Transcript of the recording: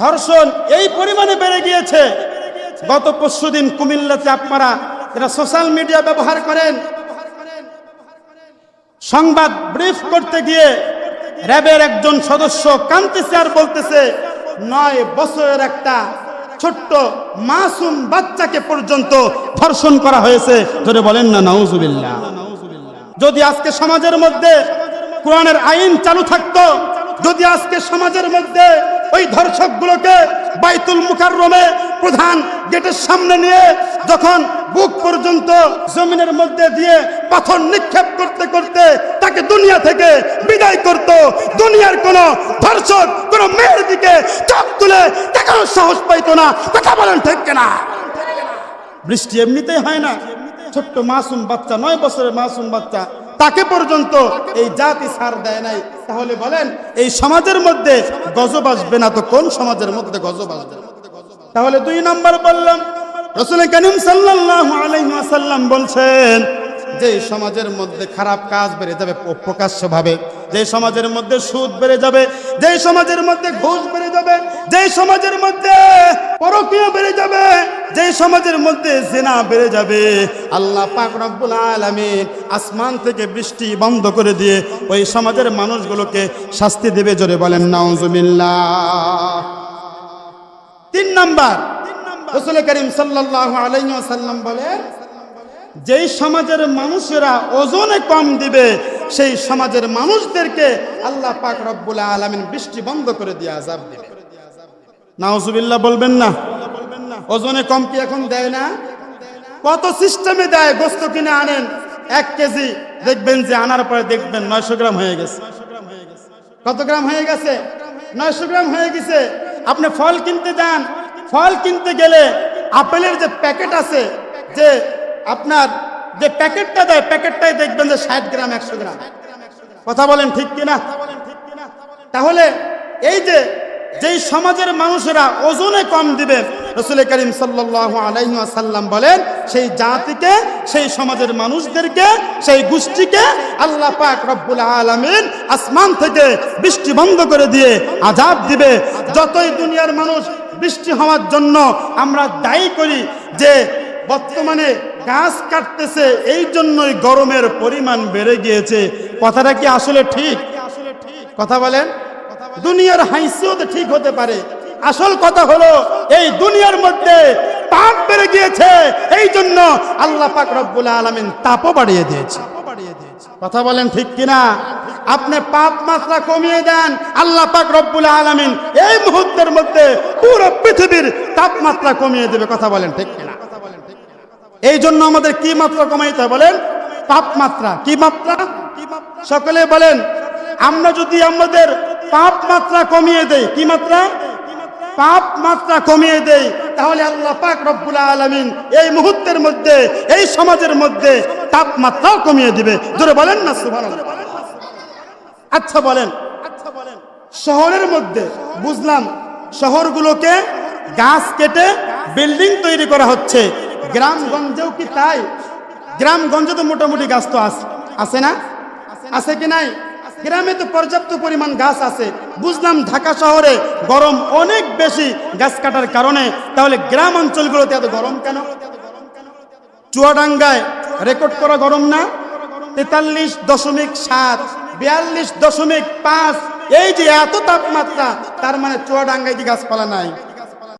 ধর্ষণ এই পরিমাণে বেড়ে গিয়েছে। গত পরশু দিন কুমিল্লাতে আপনারা যারা সোশ্যাল মিডিয়া ব্যবহার করেন, সংবাদ ব্রিফ করতে গিয়ে র্যাবের একজন সদস্য কান্তিছে আর বলতেছে, নয় বছরের একটা ছোট্ট মাসুম বাচ্চাকে পর্যন্ত ধর্ষণ করা হয়েছে। ধরে বলেন, না, নাউজুবিল্লাহ। যদি আজকে সমাজের মধ্যে কোরআনের আইন চালু থাকতো, যদি আজকে সমাজের মধ্যে ওই ধর্ষকগুলোকে বাইতুল মুকাররমে প্রধান গেটের সামনে নিয়ে যখন বুক পর্যন্ত জমিনের মধ্যে দিয়ে পাথর নিক্ষেপ করতে করতে তাকে দুনিয়া থেকে বিদায় করত, দুনিয়ার কোন ধর্ষক, কোন মেয়ের দিকে চোখ তুলে দেখানোর সাহস পাইতো না। কথা বলেন ঠিক কিনা? বৃষ্টি এমনিতেই হয় না। ছোট্ট মাসুম বাচ্চা, নয় বছরের মাসুম বাচ্চা। তাকে পর্যন্ত এই জাতি সার দেয় নাই। তাহলে বলেন, এই সমাজের মধ্যে গজব আসবে না তো কোন সমাজের মধ্যে গজব আসবে? তাহলে দুই নম্বর বললাম, রসুল করিম সাল্লাহ ওয়াসাল্লাম বলছেন, যে সমাজের মধ্যে খারাপ কাজ বেড়ে যাবে প্রকাশ্য ভাবে যে সমাজের মধ্যে সুদ বেড়ে যাবে, যে সমাজের মধ্যে ঘুষ বেড়ে যাবে, যে সমাজের মধ্যে পরকীয় বেড়ে যাবে, যে সমাজের মধ্যে জেনা বেড়ে যাবে। আল্লাহ পাক রব্বুল আলামিন আসমান থেকে বৃষ্টি বন্ধ করে দিয়ে ওই সমাজের মানুষগুলোকে শাস্তি দেবে জোরে বলেন, নাউজুবিল্লাহ। তিন নাম্বার, রসুল করিম সাল্লাল্লাহু আলাইহি ওয়াসাল্লাম বলেন, যেই সমাজের মানুষেরা ওজনে কম দিবে সেই সমাজের মানুষদেরকে আল্লাহ পাক রব্বুল আলামিন বৃষ্টি বন্ধ করে দিয়ে আযাব দিবে। নাউজুবিল্লাহ বলবেন না। ওজনে কম কি এখন দেয় না? কত সিস্টেমে দেয়? গোস্ত কিনে আনেন এক কেজি। দেখবেন যে আনার পরে দেখবেন নয়শো গ্রাম হয়ে গেছে। কত গ্রাম হয়ে গেছে? নয়শো গ্রাম হয়ে গেছে। আপনি ফল কিনতে যান। ফল কিনতে গেলে আপেলের যে প্যাকেট আছে, যে আপনার যে প্যাকেটটা দেয়, প্যাকেটটাই দেখবেন যে ষাট গ্রাম, একশো গ্রাম। কথা বলেন ঠিক কিনা? তাহলে এই যে, যেই সমাজের মানুষেরা ওজনে কম দিবে, রসুল করিম সাল্লাহ বলেন, সেই জাতিকে, সেই সমাজের মানুষদেরকে, সেই গোষ্ঠীকে আল্লাহ পাক রব্বুল আলমিন আসমান থেকে বৃষ্টি বন্ধ করে দিয়ে আজাব দিবে। যতই দুনিয়ার মানুষ বৃষ্টি হওয়ার জন্য আমরা দায়ী করি যে বর্তমানে গাছ কাটতেছে, এই জন্যই গরমের পরিমাণ বেড়ে গিয়েছে। কথাটা কি আসলে ঠিক? আসলে ঠিক কথা বলেন। দুনিয়ার হাইসিও তো ঠিক হতে পারে। আসল কথা হলো, এই দুনিয়ার মধ্যে তাপ বেড়ে গিয়েছে, এই জন্য আল্লাহ পাক রব্বুল আলমিন তাপও বাড়িয়ে দিয়েছে। কথা বলেন ঠিক কিনা? আপনি পাপ মাত্রা কমিয়ে দেন, আল্লাহ পাক রব্বুল আলমিন এই মুহূর্তের মধ্যে পুরো পৃথিবীর তাপমাত্রা কমিয়ে দেবে। কথা বলেন ঠিক কিনা? এই জন্য আমাদের কি মাত্রা কমাইতে হয় বলেন? তাপমাত্রা। কি মাত্রা? সকলে বলেন, আমরা যদি আমাদের পাপ মাত্রা কমিয়ে দেই, কি মাত্রা? পাপ মাত্রা কমিয়ে দেই, তাহলে আল্লাহ পাক রব্বুল আলমিন এই মুহূর্তের মধ্যে, এই সমাজের মধ্যে তাপমাত্রাও কমিয়ে দিবে। জোরে বলেন না আচ্ছা বলেন আচ্ছা বলেন, শহরের মধ্যে, বুঝলাম, শহরগুলোকে গাছ কেটে বিল্ডিং তৈরি করা হচ্ছে। গ্রামগঞ্জেও কি তাই? গ্রামগঞ্জে তো মোটামুটি গাছ তো আছে আছে না? আছে কি নাই? গ্রামে তো পর্যাপ্ত পরিমাণ গাছ আছে। বুঝলাম ঢাকা শহরে গরম অনেক বেশি গাছ কাটার কারণে। তাহলে গ্রাম অঞ্চলগুলোতে এত গরম কেন? চুয়াডাঙ্গায় রেকর্ড করা গরম না? তেতাল্লিশ দশমিক সাত, বিয়াল্লিশ দশমিক পাঁচ, এই যে এত তাপমাত্রা, তার মানে চুয়াডাঙ্গায় কি গাছপালা নাই?